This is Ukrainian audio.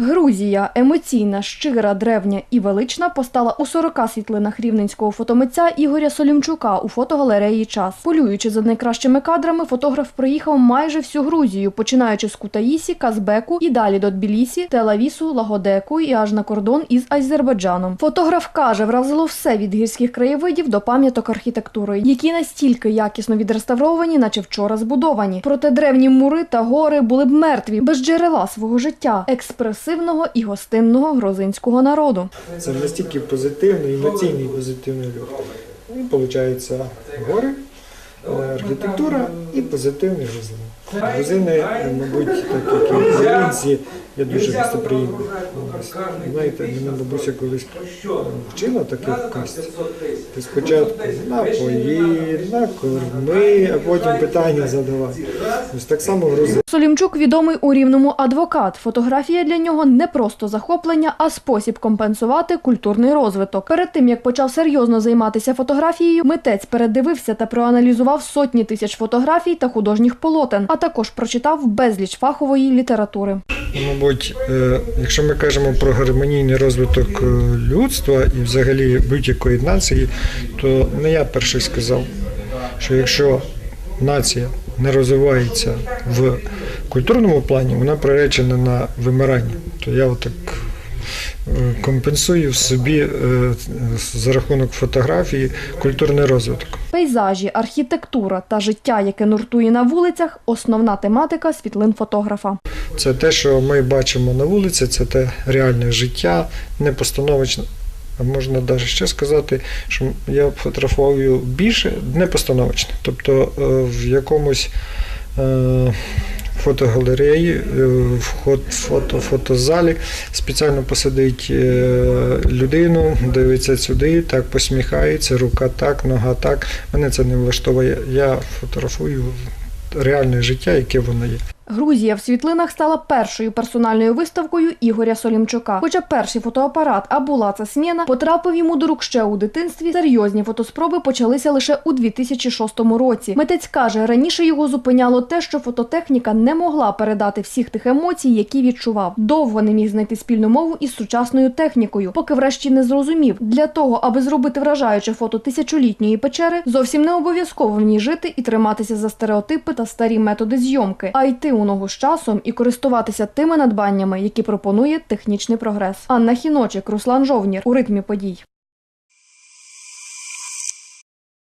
Грузія емоційна, щира, древня і велична постала у 40 світлинах рівненського фотомитця Ігоря Солімчука у фотогалереї Час. Полюючи за найкращими кадрами, фотограф проїхав майже всю Грузію, починаючи з Кутаїсі, Казбеку і далі до Тбілісі, Телавісу, Лагодеку і аж на кордон із Азербайджаном. Фотограф каже, вразило все від гірських краєвидів до пам'яток архітектури, які настільки якісно відреставровані, наче вчора збудовані. Проте древні мури та гори були б мертві без джерела свого життя, експресивного і гостинного грузинського народу. Це настільки позитивний, емоційний позитивний рух. І виходить гори, е, архітектура і позитивний грузин. Грузини, мабуть, так як і українці, є дуже гостеприємні. Ось. Знаєте, мене бабуся колись вчила таке казці. Ти спочатку напої, накорми, а потім питання задавай. Ось так само грузини. Солімчук відомий у рівному адвокат. Фотографія для нього не просто захоплення, а спосіб компенсувати культурний розвиток. Перед тим як почав серйозно займатися фотографією, митець передивився та проаналізував сотні тисяч фотографій та художніх полотен, а також прочитав безліч фахової літератури. Мабуть, е, якщо ми кажемо про гармонійний розвиток е, людства і взагалі будь-якої нації, то не я перший сказав, що якщо нація не розвивається в культурному плані, вона приречена на вимирання. То я отак компенсую в собі е, за рахунок фотографії культурний розвиток. Пейзажі, архітектура та життя, яке нуртує на вулицях основна тематика світлин фотографа. Це те, що ми бачимо на вулиці, це те реальне життя, не постановочне. А можна навіть ще сказати, що я фотографую більше не постановочно. Тобто е, в якомусь е, фотогалереї, е, в фото, фотозалі спеціально посадить е, людину, дивиться сюди, так посміхається, рука так, нога так. Мене це не влаштовує. Я фотографую реальне життя, яке воно є. Грузія в світлинах стала першою персональною виставкою Ігоря Солімчука. Хоча перший фотоапарат, а була це сміна, потрапив йому до рук ще у дитинстві. Серйозні фотоспроби почалися лише у 2006 році. Митець каже, раніше його зупиняло те, що фототехніка не могла передати всіх тих емоцій, які відчував. Довго не міг знайти спільну мову із сучасною технікою, поки врешті не зрозумів. Для того, аби зробити вражаюче фото тисячолітньої печери, зовсім не обов'язково в ній жити і триматися за стереотипи та старі методи зйомки, а йти у ногу з часом і користуватися тими надбаннями, які пропонує технічний прогрес. Анна Хіночик, Руслан Жовнір у ритмі подій.